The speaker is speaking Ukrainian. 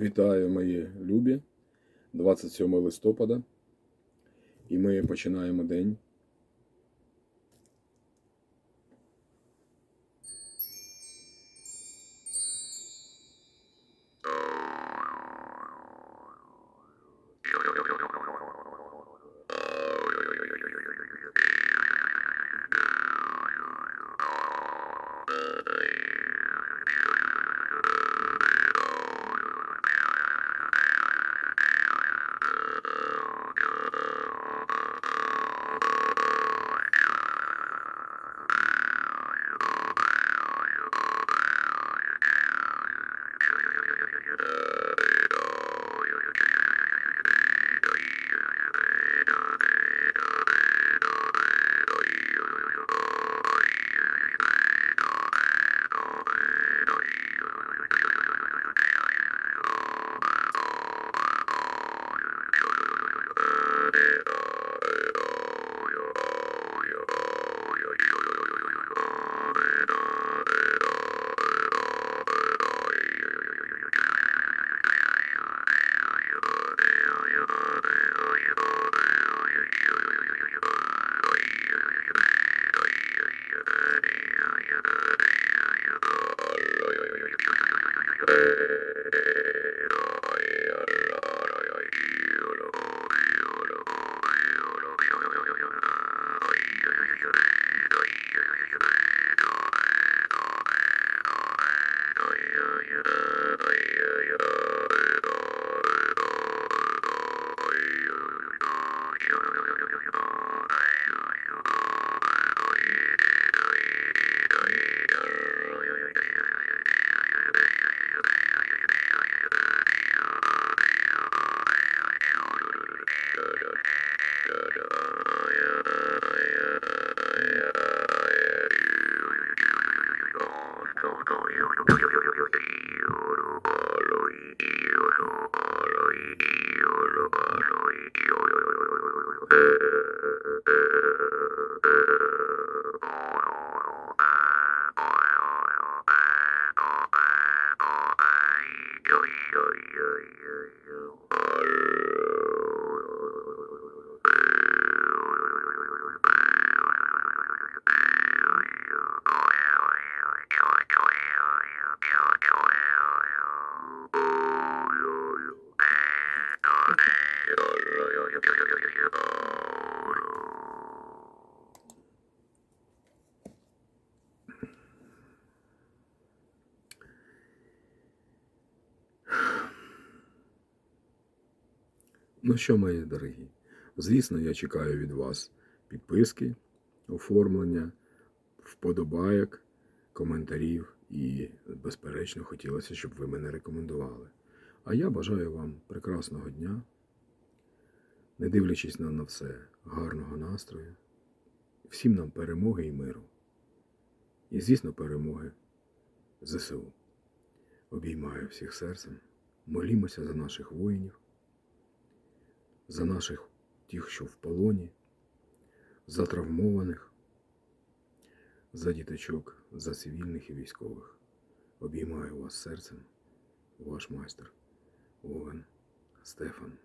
Вітаю, мої любі, 27 листопада, і ми починаємо день. Thank you. Ну що, мої дорогі, звісно, я чекаю від вас підписки, оформлення, вподобайок, коментарів і, безперечно, хотілося, щоб ви мене рекомендували. А я бажаю вам прекрасного дня, не дивлячись на, на все, гарного настрою, всім нам перемоги і миру. І, звісно, перемоги ЗСУ. Обіймаю всіх серцем, молімося за наших воїнів за наших тих, що в полоні, за травмованих, за діточок, за цивільних і військових. Обіймаю вас серцем, ваш майстер Овен Стефан.